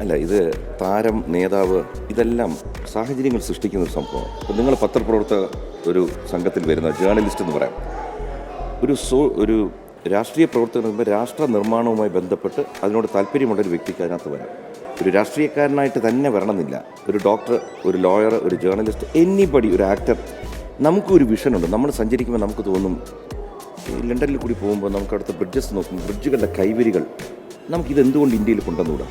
അല്ല ഇത് താരം നേതാവ് ഇതെല്ലാം സാഹചര്യങ്ങൾ സൃഷ്ടിക്കുന്ന ഒരു സംഭവം ഇപ്പം നിങ്ങൾ പത്രപ്രവർത്തക ഒരു സംഘത്തിൽ വരുന്ന ജേർണലിസ്റ്റ് എന്ന് പറയാം. ഒരു സോ ഒരു രാഷ്ട്രീയ പ്രവർത്തകർ രാഷ്ട്ര നിർമ്മാണവുമായി ബന്ധപ്പെട്ട് അതിനോട് താല്പര്യമുള്ള ഒരു വ്യക്തിക്ക് അതിനകത്ത് വരാം. ഒരു രാഷ്ട്രീയക്കാരനായിട്ട് തന്നെ വരണമെന്നില്ല. ഒരു ഡോക്ടർ ഒരു ലോയർ ഒരു ജേർണലിസ്റ്റ് എനിബടി ഒരു ആക്ടർ നമുക്കൊരു വിഷനുണ്ട് നമ്മൾ സഞ്ചരിക്കുമ്പോൾ നമുക്ക് തോന്നും ലണ്ടനിൽ കൂടി പോകുമ്പോൾ നമുക്ക് അടുത്ത ബ്രിഡ്ജസ് നോക്കും ബ്രിഡ്ജുകളുടെ കൈവരികൾ നമുക്കിത് എന്തുകൊണ്ട് ഇന്ത്യയിൽ കൊണ്ടുവന്നുകൂടാ?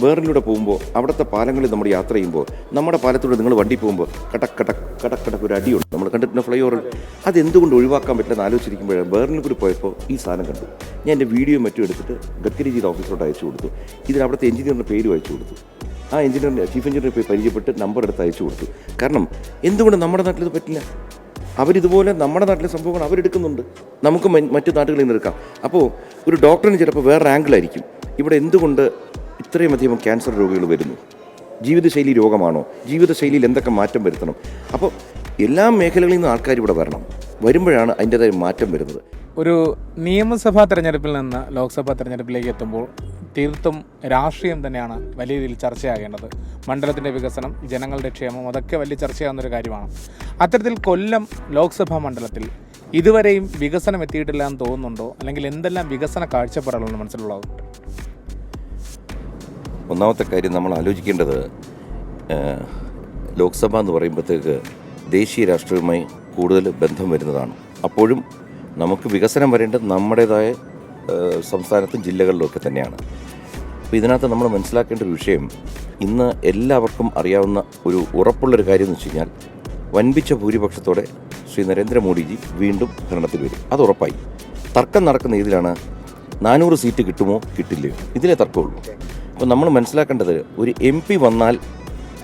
വേറിലൂടെ പോകുമ്പോൾ അവിടുത്തെ പാലങ്ങളിൽ നമ്മൾ യാത്ര ചെയ്യുമ്പോൾ നമ്മുടെ പാലത്തിലൂടെ നിങ്ങൾ വണ്ടി പോകുമ്പോൾ കടക് കടക് കടക് കടക് ഒരു അടിയുണ്ട്. നമ്മൾ കണ്ടിട്ടുണ്ട് ഫ്ലൈ ഓവർ അതെന്തുകൊണ്ട് ഒഴിവാക്കാൻ പറ്റില്ലെന്ന് ആലോചിച്ചിരിക്കുമ്പോഴാണ് കൂടി പോയപ്പോൾ ഈ സാധനം കണ്ടു. ഞാൻ എന്റെ വീഡിയോ മറ്റും എടുത്തിട്ട് ഗഡ്കരി ജീത ഓഫീസിലോട്ട് അയച്ചു കൊടുത്തു. ഇതിന് അവിടുത്തെ എഞ്ചിനീയറിന്റെ പേര് അയച്ചു കൊടുത്തു. ആ എഞ്ചിനീയറിന്റെ ചീഫ് എഞ്ചിനീയർ പോയി പരിചയപ്പെട്ട് നമ്പർ എടുത്ത് അയച്ചു കൊടുത്തു. കാരണം എന്തുകൊണ്ട് നമ്മുടെ നാട്ടിൽ ഇത് പറ്റില്ല? അവരിതുപോലെ നമ്മുടെ നാട്ടിലെ സംഭവങ്ങൾ അവരെടുക്കുന്നുണ്ട്. നമുക്ക് മറ്റു നാട്ടുകളിൽ നിന്ന് എടുക്കാം അപ്പോൾ ഒരു ഡോക്ടറിന് ചിലപ്പോൾ വേറെ റാങ്കിലായിരിക്കും ഇവിടെ എന്തുകൊണ്ട് ഇത്രയും അധികം ക്യാൻസർ രോഗികൾ വരുന്നു. ജീവിതശൈലി രോഗമാണോ? ജീവിതശൈലിയിൽ എന്തൊക്കെ മാറ്റം വരുത്തണം? അപ്പോൾ എല്ലാ മേഖലകളിൽ നിന്നും ആൾക്കാർ ഇവിടെ വരണം. വരുമ്പോഴാണ് അതിന്റെതായ മാറ്റം വരുന്നത്. ഒരു നിയമസഭാ തെരഞ്ഞെടുപ്പിൽ നിന്ന് ലോക്സഭാ തെരഞ്ഞെടുപ്പിലേക്ക് എത്തുമ്പോൾ തീർത്തും രാഷ്ട്രീയം തന്നെയാണ് വലിയ രീതിയിൽ ചർച്ചയാകേണ്ടത്. മണ്ഡലത്തിന്റെ വികസനം ജനങ്ങളുടെ ക്ഷേമം അതൊക്കെ വലിയ ചർച്ചയാകുന്നൊരു കാര്യമാണ്. അത്തരത്തിൽ കൊല്ലം ലോക്സഭാ മണ്ഡലത്തിൽ ഇതുവരെയും വികസനം എത്തിയിട്ടില്ല എന്ന് തോന്നുന്നുണ്ടോ? അല്ലെങ്കിൽ എന്തെല്ലാം വികസന കാഴ്ചപ്പാടുകളാണ് മനസ്സിലുള്ളത്? ഒന്നാമത്തെ കാര്യം നമ്മൾ ആലോചിക്കേണ്ടത് ലോക്സഭ എന്ന് പറയുമ്പോഴത്തേക്ക് ദേശീയ രാഷ്ട്രീയവുമായി കൂടുതൽ ബന്ധം വരുന്നതാണ്. അപ്പോഴും നമുക്ക് വികസനം വരേണ്ടത് നമ്മുടേതായ സംസ്ഥാനത്തും ജില്ലകളിലുമൊക്കെ തന്നെയാണ്. അപ്പോൾ ഇതിനകത്ത് നമ്മൾ മനസ്സിലാക്കേണ്ട ഒരു വിഷയം ഇന്ന് എല്ലാവർക്കും അറിയാവുന്ന ഒരു ഉറപ്പുള്ളൊരു കാര്യം എന്ന് വെച്ച് കഴിഞ്ഞാൽ വൻപിച്ച ഭൂരിപക്ഷത്തോടെ ശ്രീ നരേന്ദ്രമോദിജി വീണ്ടും ഭരണത്തിൽ വരും. അത് ഉറപ്പായി. തർക്കം നടക്കുന്ന ഇതിലാണ് നാനൂറ് സീറ്റ് കിട്ടുമോ കിട്ടില്ലയോ? ഇതിലേ തർക്കമുള്ളൂ. അപ്പോൾ നമ്മൾ മനസ്സിലാക്കേണ്ടത് ഒരു എം പി വന്നാൽ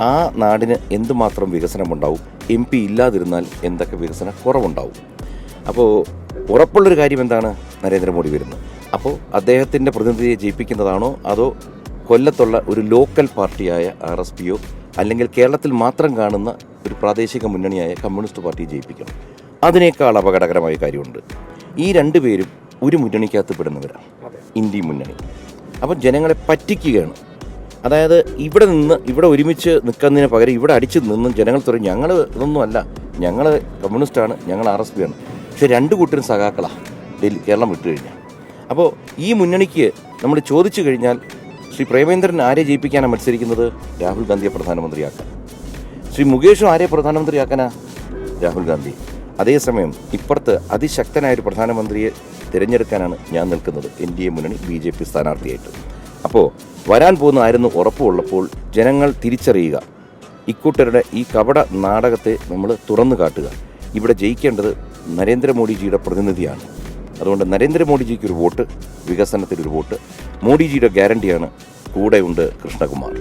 ആ നാടിന് എന്തുമാത്രം വികസനമുണ്ടാവും? എം പി ഇല്ലാതിരുന്നാൽ എന്തൊക്കെ വികസന കുറവുണ്ടാവും? അപ്പോൾ ഉറപ്പുള്ളൊരു കാര്യം എന്താണ്? നരേന്ദ്രമോദി വരുന്നത് അപ്പോൾ അദ്ദേഹത്തിന്റെ പ്രതിനിധിയെ ജയിപ്പിക്കുന്നതാണോ? അതോ കൊല്ലത്തുള്ള ഒരു ലോക്കൽ പാർട്ടിയായ ആർ എസ് പിയോ അല്ലെങ്കിൽ കേരളത്തിൽ മാത്രം കാണുന്ന ഒരു പ്രാദേശിക മുന്നണിയായ കമ്മ്യൂണിസ്റ്റ് പാർട്ടിയെ ജയിപ്പിക്കണം? അതിനേക്കാൾ അപകടകരമായ കാര്യമുണ്ട്. ഈ രണ്ടുപേരും ഒരു മുന്നണിക്കകത്ത് പെടുന്നവരാണ്. ഇന്ത്യ മുന്നണി. അപ്പം ജനങ്ങളെ പറ്റിക്കുകയാണ്. അതായത് ഇവിടെ നിന്ന് ഇവിടെ ഒരുമിച്ച് നിൽക്കുന്നതിന് പകരം ഇവിടെ അടിച്ച് നിന്നും ജനങ്ങൾ പറയും ഞങ്ങൾ ഇതൊന്നും അല്ല. ഞങ്ങൾ കമ്മ്യൂണിസ്റ്റാണ് ഞങ്ങൾ ആർ എസ് പി ആണ്. പക്ഷെ രണ്ട് കൂട്ടരും സഖാക്കളാണ് ഡൽഹി കേരളം വിട്ടു കഴിഞ്ഞാൽ. അപ്പോൾ ഈ മുന്നണിക്ക് നമ്മൾ ചോദിച്ചു കഴിഞ്ഞാൽ ശ്രീ പ്രേമേന്ദ്രൻ ആരെ ജയിപ്പിക്കാനാണ് മത്സരിക്കുന്നത്? രാഹുൽ ഗാന്ധിയെ പ്രധാനമന്ത്രിയാക്കാൻ. ശ്രീ മുകേഷും ആരെ പ്രധാനമന്ത്രിയാക്കാനാ? രാഹുൽ ഗാന്ധി. അതേസമയം ഇപ്പുറത്ത് അതിശക്തനായ ഒരു പ്രധാനമന്ത്രിയെ തിരഞ്ഞെടുക്കാനാണ് ഞാൻ നിൽക്കുന്നത്. എൻ ഡി എ മുന്നണി ബി ജെ പി സ്ഥാനാർത്ഥിയായിട്ട്. അപ്പോൾ വരാൻ പോകുന്നതായിരുന്നു ഉറപ്പുള്ളപ്പോൾ ജനങ്ങൾ തിരിച്ചറിയുക. ഇക്കൂട്ടരുടെ ഈ കപട നാടകത്തെ നമ്മൾ തുറന്നു കാട്ടുക. ഇവിടെ ജയിക്കേണ്ടത് നരേന്ദ്രമോദിജിയുടെ പ്രതിനിധിയാണ്. അതുകൊണ്ട് നരേന്ദ്രമോദിജിക്ക് ഒരു വോട്ട് വികസനത്തിനൊരു വോട്ട്. മോഡിജിയുടെ ഗ്യാരണ്ടിയാണ് കൂടെയുണ്ട് കൃഷ്ണകുമാർ.